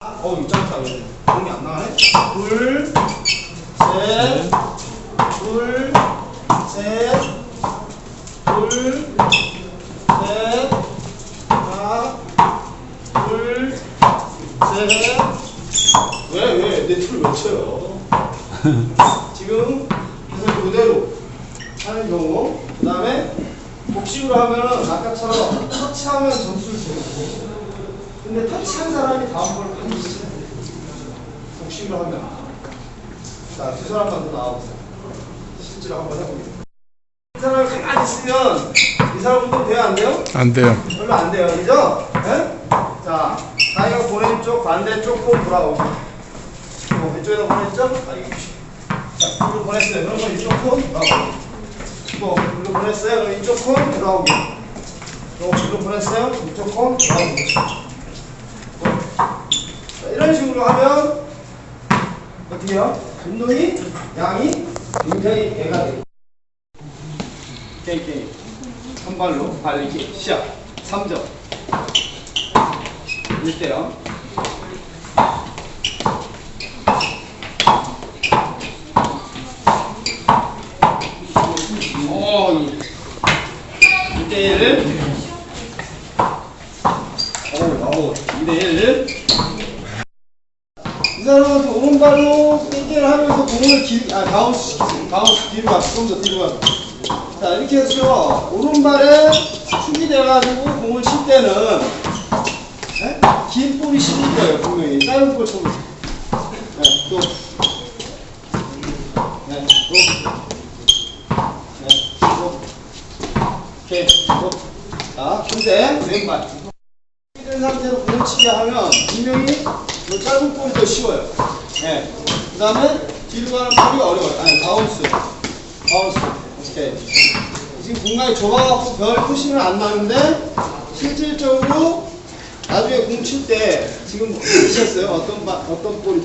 어, 입장 싸게. 공이 안 나가네? 둘, 셋, 둘, 셋, 둘, 셋, 하나, 둘, 셋. 왜, 왜? 내툴왜 쳐요? 지금 계속 그대로 하는 경우. 그 다음에 복식으로 하면은 아까처럼 터치하면 점수를 주고. 근데 터치한 사람이 다음 걸 반드시. 복식으로 하면. 자, 두 사람만 더 나와보세요. 실제로 한번 해보겠습니다. 이 사람을 가만히 있으면 이 사람도 돼요, 안 돼요? 안 돼요. 별로 안 돼요, 그죠? 예? 자, 자기가 보낸 쪽 반대쪽 꼭 돌아오고. 어, 이쪽에다 보냈죠? 아, 이거. 자, 이거 보냈어요. 그러면 이쪽 콘 돌아오고. 또, 이거 보냈어요. 그럼 이쪽 콘 돌아오고. 또, 이거 보냈어요. 이쪽 콘 돌아오고. 자, 이런 식으로 하면 어떻게 해요? 운동이, 양이 굉장히 배가 돼요. 게임, 게임. 한 발로 발리기 시작 3점 1대 0 오 1대1 오 2대1 이 사람은 오른발로 땡땡을 하면서 공을 길, 아, 바운스 시키세요. 바운스 뒤로 가, 좀더 뒤로 가. 자, 이렇게 해서 오른발에 축이 돼가지고 공을 칠 때는 네? 긴 볼이 실릴 거예요, 분명히. 짧은 볼 쳐보세요. 네, 또. 네, 또. 네, 또. 오케이, 또. 자, 근데 왼발. 된 상태로 공을 치게 하면 분명히 요 짧은 볼이 더 쉬워요. 네. 그 다음에 뒤로 가는 볼이 어려워요. 아니, 바운스. 바운스. 오케이. 지금 공간이 좁아갖고 별 표시는 안 나는데 실질적으로 나중에 공 칠 때 지금 보셨어요? 어떤 바, 어떤 볼이